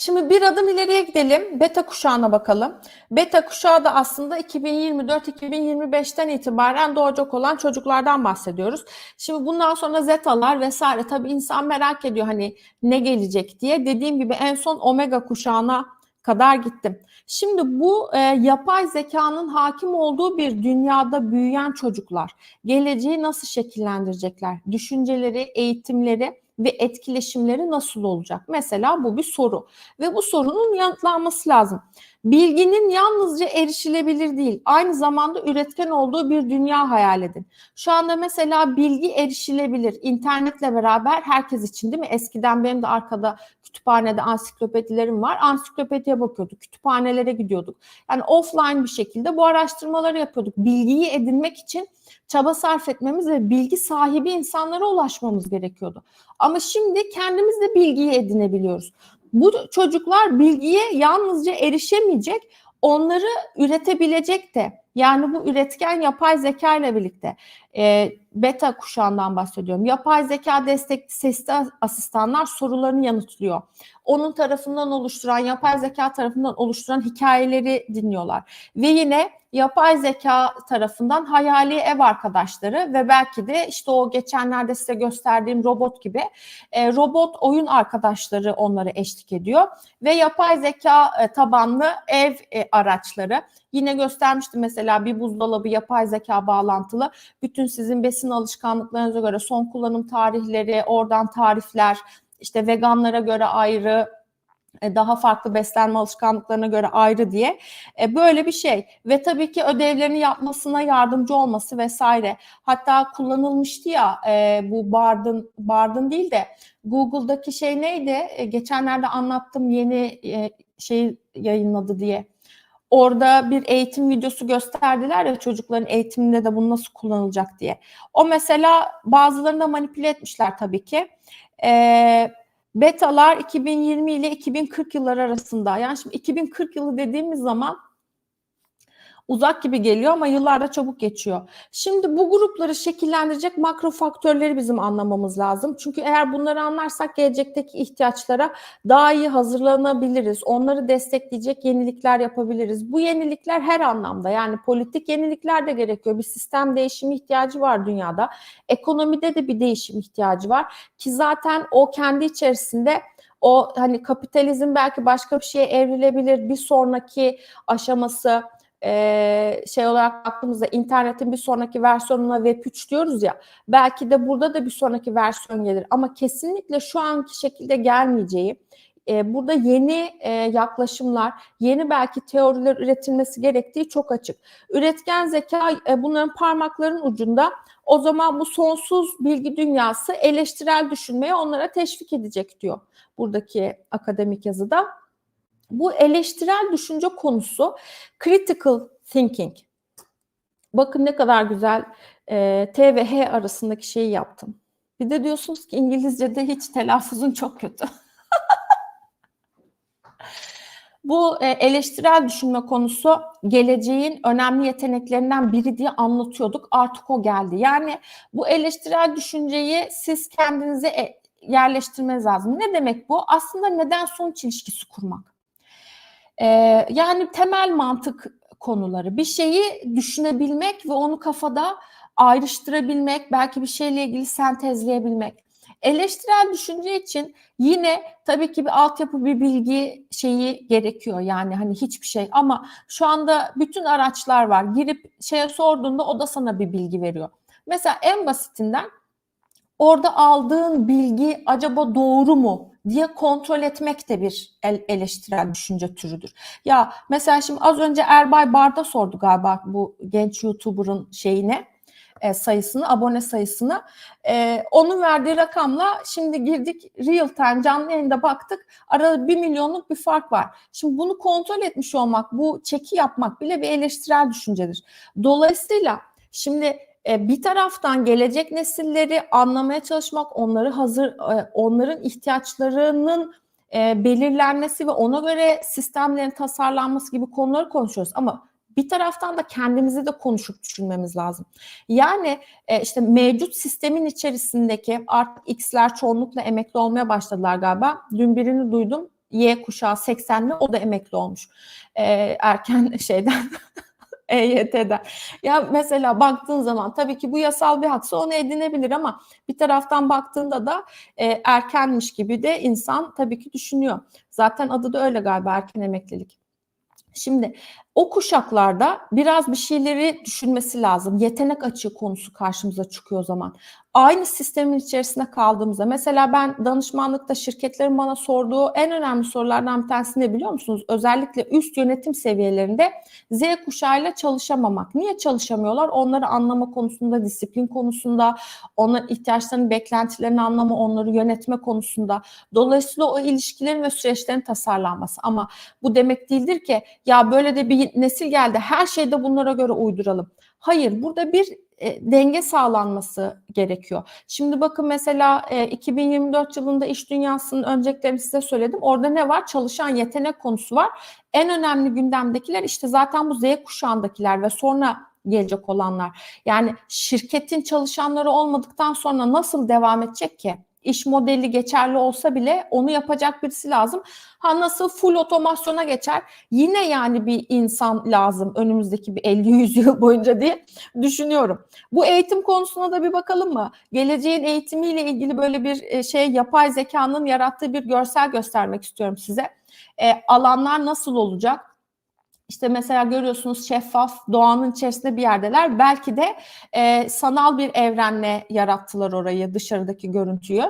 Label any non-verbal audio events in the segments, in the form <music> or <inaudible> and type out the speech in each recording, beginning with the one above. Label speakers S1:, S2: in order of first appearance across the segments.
S1: Şimdi bir adım ileriye gidelim. Beta kuşağına bakalım. Beta kuşağı da aslında 2024-2025'ten itibaren doğacak olan çocuklardan bahsediyoruz. Şimdi bundan sonra zetalar vesaire tabii insan merak ediyor hani ne gelecek diye. Dediğim gibi en son omega kuşağına kadar gittim. Şimdi bu e, yapay zekanın hakim olduğu bir dünyada büyüyen çocuklar geleceği nasıl şekillendirecekler? Düşünceleri, eğitimleri ve etkileşimleri nasıl olacak? Mesela bu bir soru ve bu sorunun yanıtlanması lazım. Bilginin yalnızca erişilebilir değil, aynı zamanda üretken olduğu bir dünya hayal edin. Şu anda mesela bilgi erişilebilir. İnternetle beraber herkes için değil mi? Eskiden benim de arkada kütüphanede ansiklopedilerim var. Ansiklopediye bakıyorduk, kütüphanelere gidiyorduk. Yani offline bir şekilde bu araştırmaları yapıyorduk. Bilgiyi edinmek için çaba sarf etmemiz ve bilgi sahibi insanlara ulaşmamız gerekiyordu. Ama şimdi kendimiz de bilgiyi edinebiliyoruz. Bu çocuklar bilgiye yalnızca erişemeyecek, onları üretebilecek de yani bu üretken yapay zeka ile birlikte e, beta kuşağından bahsediyorum. Yapay zeka destekli sesli asistanlar sorularını yanıtlıyor. Onun tarafından oluşturan, yapay zeka tarafından oluşturan hikayeleri dinliyorlar. Ve yine yapay zeka tarafından hayali ev arkadaşları ve belki de işte o geçenlerde size gösterdiğim robot gibi e, robot oyun arkadaşları onlara eşlik ediyor ve yapay zeka e, tabanlı ev e, araçları Yine göstermiştim mesela bir buzdolabı yapay zeka bağlantılı. Bütün sizin besin alışkanlıklarınıza göre son kullanım tarihleri, oradan tarifler, işte veganlara göre ayrı, e, daha farklı beslenme alışkanlıklarına göre ayrı diye. E, böyle bir şey. Ve tabii ki ödevlerini yapmasına yardımcı olması vesaire. Hatta kullanılmıştı ya e, bu Bard'ın Bard'ın değil de Google'daki şey neydi? Geçenlerde anlattım yeni şey yayınladı diye orada bir eğitim videosu gösterdiler ya çocukların eğitiminde de bu nasıl kullanılacak diye. O mesela bazılarını da manipüle etmişler tabii ki. Ee, betalar 2020 ile 2040 yıllar arasında. Yani şimdi 2040 yılı dediğimiz zaman uzak gibi geliyor ama yıllarda çabuk geçiyor. Şimdi bu grupları şekillendirecek makro faktörleri bizim anlamamız lazım. Çünkü eğer bunları anlarsak gelecekteki ihtiyaçlara daha iyi hazırlanabiliriz. Onları destekleyecek yenilikler yapabiliriz. Bu yenilikler her anlamda yani politik yenilikler de gerekiyor. Bir sistem değişimi ihtiyacı var dünyada. Ekonomide de bir değişim ihtiyacı var ki zaten o kendi içerisinde o hani kapitalizm belki başka bir şeye evrilebilir. Bir sonraki aşaması e, şey olarak baktığımızda internetin bir sonraki versiyonuna Web 3 diyoruz ya belki de burada da bir sonraki versiyon gelir ama kesinlikle şu anki şekilde gelmeyeceği e, burada yeni e, yaklaşımlar, yeni belki teoriler üretilmesi gerektiği çok açık. Üretken zeka e, bunların parmakların ucunda. O zaman bu sonsuz bilgi dünyası eleştirel düşünmeye onlara teşvik edecek diyor buradaki akademik yazıda. Bu eleştirel düşünce konusu critical thinking. Bakın ne kadar güzel e, T ve H arasındaki şeyi yaptım. Bir de diyorsunuz ki İngilizce'de hiç telaffuzun çok kötü. <laughs> Bu e, eleştirel düşünme konusu geleceğin önemli yeteneklerinden biri diye anlatıyorduk. Artık o geldi. Yani bu eleştirel düşünceyi siz kendinize e, yerleştirmeniz lazım. Ne demek bu? Aslında neden sonuç ilişkisi kurmak. Ee, yani temel mantık konuları. Bir şeyi düşünebilmek ve onu kafada ayrıştırabilmek, belki bir şeyle ilgili sentezleyebilmek. Eleştirel düşünce için yine tabii ki bir altyapı, bir bilgi şeyi gerekiyor. Yani hani hiçbir şey ama şu anda bütün araçlar var. Girip şeye sorduğunda o da sana bir bilgi veriyor. Mesela en basitinden orada aldığın bilgi acaba doğru mu diye kontrol etmek de bir el, eleştirel düşünce türüdür. Ya mesela şimdi az önce Erbay Barda sordu galiba bu genç YouTuber'ın şeyine e, sayısını, abone sayısını. E, onun verdiği rakamla şimdi girdik real time canlı yayında baktık. Arada bir milyonluk bir fark var. Şimdi bunu kontrol etmiş olmak, bu çeki yapmak bile bir eleştirel düşüncedir. Dolayısıyla şimdi bir taraftan gelecek nesilleri anlamaya çalışmak, onları hazır, e, onların ihtiyaçlarının e, belirlenmesi ve ona göre sistemlerin tasarlanması gibi konuları konuşuyoruz. Ama bir taraftan da kendimizi de konuşup düşünmemiz lazım. Yani işte mevcut sistemin içerisindeki artık X'ler çoğunlukla emekli olmaya başladılar galiba. Dün birini duydum Y kuşağı 80'li o da emekli olmuş. Ee, erken <laughs> şeyden <laughs> EYT'den. Ya mesela baktığın zaman tabii ki bu yasal bir haksa onu edinebilir ama bir taraftan baktığında da e, erkenmiş gibi de insan tabii ki düşünüyor. Zaten adı da öyle galiba erken emeklilik. Şimdi o kuşaklarda biraz bir şeyleri düşünmesi lazım. Yetenek açığı konusu karşımıza çıkıyor o zaman. Aynı sistemin içerisinde kaldığımızda mesela ben danışmanlıkta şirketlerin bana sorduğu en önemli sorulardan bir tanesi ne biliyor musunuz? Özellikle üst yönetim seviyelerinde Z kuşağıyla çalışamamak. Niye çalışamıyorlar? Onları anlama konusunda, disiplin konusunda, onların ihtiyaçlarını, beklentilerini anlama, onları yönetme konusunda. Dolayısıyla o ilişkilerin ve süreçlerin tasarlanması. Ama bu demek değildir ki ya böyle de bir nesil geldi her şeyde bunlara göre uyduralım. Hayır burada bir e, denge sağlanması gerekiyor. Şimdi bakın mesela e, 2024 yılında iş dünyasının önceliklerini size söyledim. Orada ne var? Çalışan yetenek konusu var. En önemli gündemdekiler işte zaten bu Z kuşağındakiler ve sonra gelecek olanlar. Yani şirketin çalışanları olmadıktan sonra nasıl devam edecek ki? İş modeli geçerli olsa bile onu yapacak birisi lazım. Ha nasıl full otomasyona geçer? Yine yani bir insan lazım önümüzdeki bir 50-100 yıl boyunca diye düşünüyorum. Bu eğitim konusuna da bir bakalım mı? Geleceğin eğitimiyle ilgili böyle bir e, şey yapay zekanın yarattığı bir görsel göstermek istiyorum size. E, alanlar nasıl olacak? İşte mesela görüyorsunuz şeffaf doğanın içerisinde bir yerdeler. Belki de e, sanal bir evrenle yarattılar orayı, dışarıdaki görüntüyü.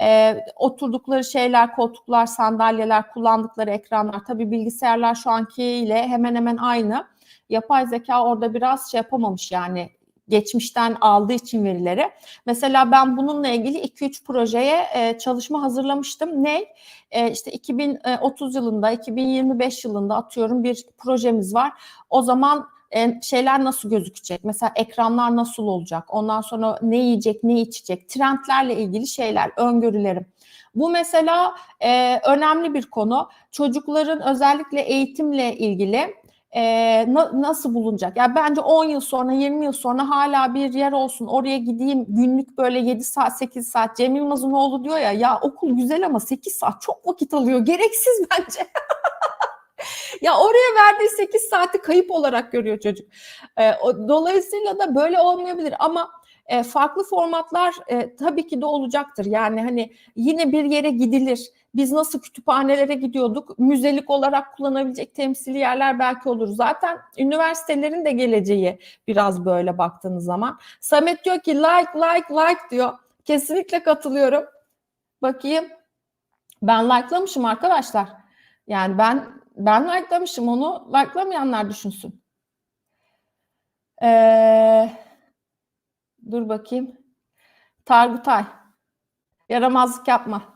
S1: E, oturdukları şeyler, koltuklar, sandalyeler, kullandıkları ekranlar. Tabii bilgisayarlar şu ankiyle hemen hemen aynı. Yapay zeka orada biraz şey yapamamış yani geçmişten aldığı için verileri. Mesela ben bununla ilgili 2-3 projeye e, çalışma hazırlamıştım. Ne? E, işte 2030 yılında, 2025 yılında atıyorum bir projemiz var. O zaman e, şeyler nasıl gözükecek? Mesela ekranlar nasıl olacak? Ondan sonra ne yiyecek, ne içecek? Trendlerle ilgili şeyler, öngörülerim. Bu mesela e, önemli bir konu. Çocukların özellikle eğitimle ilgili e, na, nasıl bulunacak? Ya yani bence 10 yıl sonra 20 yıl sonra hala bir yer olsun oraya gideyim günlük böyle 7 saat 8 saat Cem Yılmaz'ın oğlu diyor ya ya okul güzel ama 8 saat çok vakit alıyor gereksiz bence. <laughs> ya oraya verdiği 8 saati kayıp olarak görüyor çocuk. E, o, dolayısıyla da böyle olmayabilir ama e, farklı formatlar e, tabii ki de olacaktır. Yani hani yine bir yere gidilir. Biz nasıl kütüphanelere gidiyorduk? Müzelik olarak kullanabilecek temsili yerler belki olur. Zaten üniversitelerin de geleceği biraz böyle baktığınız zaman. Samet diyor ki like like like diyor. Kesinlikle katılıyorum. Bakayım. Ben likelamışım arkadaşlar. Yani ben ben likelamışım onu. Likelamayanlar düşünsün. Eee Dur bakayım. Targutay. Yaramazlık yapma. <laughs>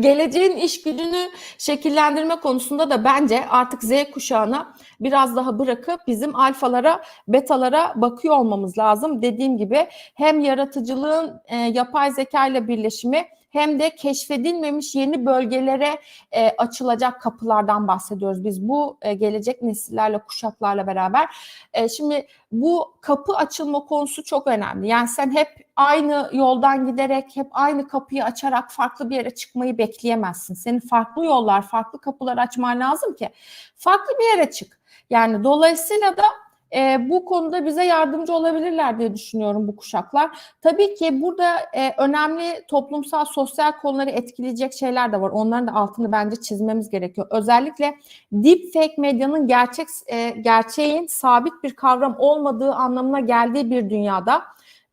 S1: Geleceğin iş gücünü şekillendirme konusunda da bence artık Z kuşağına biraz daha bırakıp bizim alfalara, betalara bakıyor olmamız lazım. Dediğim gibi hem yaratıcılığın e, yapay zeka ile birleşimi hem de keşfedilmemiş yeni bölgelere e, açılacak kapılardan bahsediyoruz. Biz bu e, gelecek nesillerle, kuşaklarla beraber. E, şimdi bu kapı açılma konusu çok önemli. Yani sen hep aynı yoldan giderek, hep aynı kapıyı açarak farklı bir yere çıkmayı bekleyemezsin. Senin farklı yollar, farklı kapılar açman lazım ki farklı bir yere çık. Yani dolayısıyla da e, bu konuda bize yardımcı olabilirler diye düşünüyorum bu kuşaklar. Tabii ki burada e, önemli toplumsal, sosyal konuları etkileyecek şeyler de var. Onların da altını bence çizmemiz gerekiyor. Özellikle deepfake medyanın gerçek e, gerçeğin sabit bir kavram olmadığı anlamına geldiği bir dünyada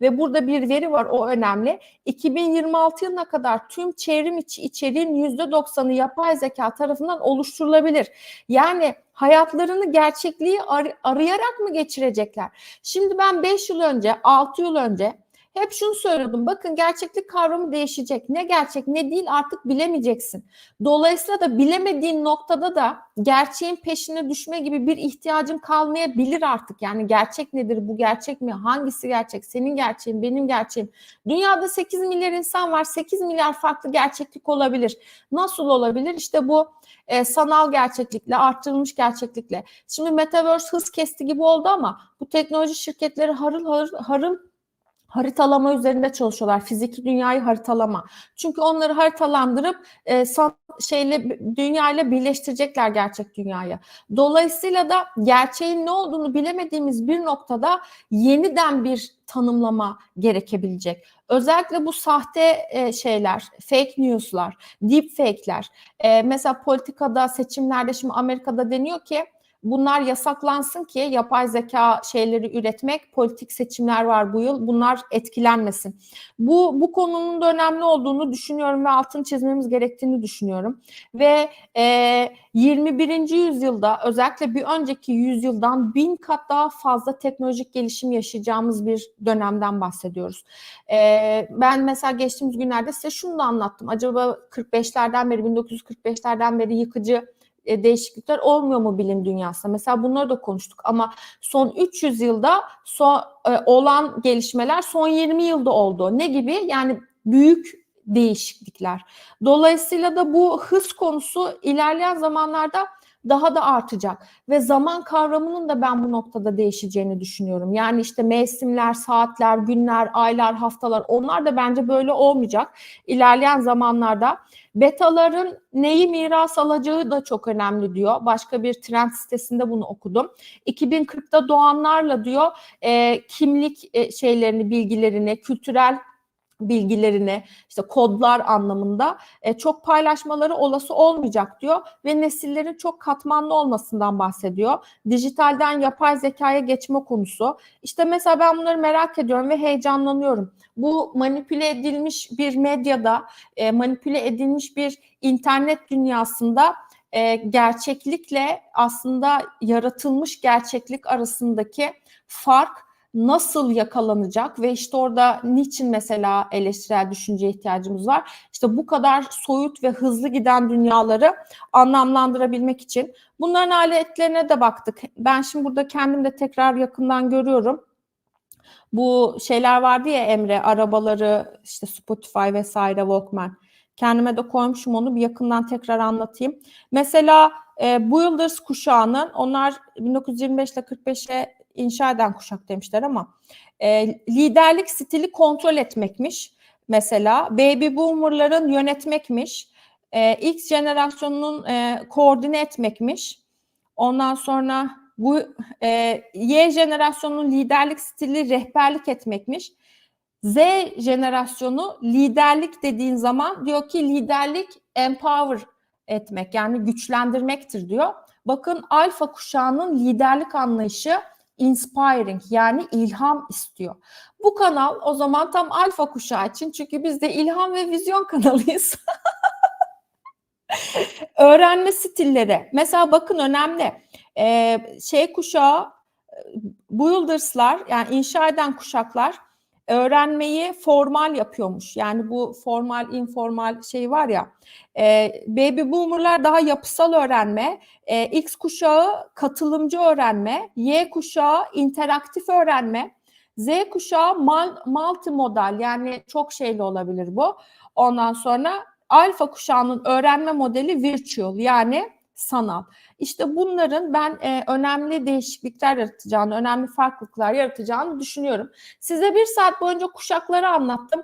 S1: ve burada bir veri var o önemli. 2026 yılına kadar tüm çevrim içi içeriğin %90'ı yapay zeka tarafından oluşturulabilir. Yani hayatlarını gerçekliği ar- arayarak mı geçirecekler? Şimdi ben 5 yıl önce, 6 yıl önce hep şunu söylüyordum. Bakın gerçeklik kavramı değişecek. Ne gerçek ne değil artık bilemeyeceksin. Dolayısıyla da bilemediğin noktada da gerçeğin peşine düşme gibi bir ihtiyacın kalmayabilir artık. Yani gerçek nedir? Bu gerçek mi? Hangisi gerçek? Senin gerçeğin, benim gerçeğim. Dünyada 8 milyar insan var. 8 milyar farklı gerçeklik olabilir. Nasıl olabilir? İşte bu e, sanal gerçeklikle, arttırılmış gerçeklikle. Şimdi Metaverse hız kesti gibi oldu ama bu teknoloji şirketleri harıl harıl, harıl haritalama üzerinde çalışıyorlar. Fiziki dünyayı haritalama. Çünkü onları haritalandırıp e, san, şeyle dünyayla birleştirecekler gerçek dünyayı. Dolayısıyla da gerçeğin ne olduğunu bilemediğimiz bir noktada yeniden bir tanımlama gerekebilecek. Özellikle bu sahte e, şeyler, fake news'lar, deep fake'ler. E, mesela politikada, seçimlerde şimdi Amerika'da deniyor ki bunlar yasaklansın ki yapay zeka şeyleri üretmek, politik seçimler var bu yıl. Bunlar etkilenmesin. Bu bu konunun da önemli olduğunu düşünüyorum ve altını çizmemiz gerektiğini düşünüyorum. Ve e, 21. yüzyılda özellikle bir önceki yüzyıldan bin kat daha fazla teknolojik gelişim yaşayacağımız bir dönemden bahsediyoruz. E, ben mesela geçtiğimiz günlerde size şunu da anlattım. Acaba 45'lerden beri, 1945'lerden beri yıkıcı e, değişiklikler olmuyor mu bilim dünyasında? Mesela bunları da konuştuk ama son 300 yılda son, e, olan gelişmeler son 20 yılda oldu. Ne gibi? Yani büyük değişiklikler. Dolayısıyla da bu hız konusu ilerleyen zamanlarda daha da artacak ve zaman kavramının da ben bu noktada değişeceğini düşünüyorum. Yani işte mevsimler, saatler, günler, aylar, haftalar onlar da bence böyle olmayacak. İlerleyen zamanlarda betaların neyi miras alacağı da çok önemli diyor. Başka bir trend sitesinde bunu okudum. 2040'da doğanlarla diyor e, kimlik e, şeylerini, bilgilerini, kültürel bilgilerini işte kodlar anlamında e, çok paylaşmaları olası olmayacak diyor ve nesillerin çok katmanlı olmasından bahsediyor. Dijitalden yapay zekaya geçme konusu. İşte mesela ben bunları merak ediyorum ve heyecanlanıyorum. Bu manipüle edilmiş bir medyada, e, manipüle edilmiş bir internet dünyasında e, gerçeklikle aslında yaratılmış gerçeklik arasındaki fark nasıl yakalanacak ve işte orada niçin mesela eleştirel düşünceye ihtiyacımız var? İşte bu kadar soyut ve hızlı giden dünyaları anlamlandırabilmek için. Bunların aletlerine de baktık. Ben şimdi burada kendim de tekrar yakından görüyorum. Bu şeyler vardı ya Emre, arabaları işte Spotify vesaire Walkman. Kendime de koymuşum onu bir yakından tekrar anlatayım. Mesela e, Builders kuşağının onlar 1925 ile 45'e inşa eden kuşak demişler ama e, liderlik stili kontrol etmekmiş mesela. Baby boomerların yönetmekmiş. E, X jenerasyonunun e, koordine etmekmiş. Ondan sonra bu e, Y jenerasyonunun liderlik stili rehberlik etmekmiş. Z jenerasyonu liderlik dediğin zaman diyor ki liderlik empower etmek yani güçlendirmektir diyor. Bakın alfa kuşağının liderlik anlayışı inspiring yani ilham istiyor. Bu kanal o zaman tam alfa kuşağı için çünkü biz de ilham ve vizyon kanalıyız. <laughs> Öğrenme stilleri. Mesela bakın önemli. Ee, şey kuşağı, builders'lar yani inşa eden kuşaklar öğrenmeyi formal yapıyormuş. Yani bu formal, informal şey var ya. E, baby boomerlar daha yapısal öğrenme, e, X kuşağı katılımcı öğrenme, Y kuşağı interaktif öğrenme, Z kuşağı multimodal yani çok şeyli olabilir bu. Ondan sonra alfa kuşağının öğrenme modeli virtual yani sanal. İşte bunların ben e, önemli değişiklikler yaratacağını, önemli farklılıklar yaratacağını düşünüyorum. Size bir saat boyunca kuşakları anlattım.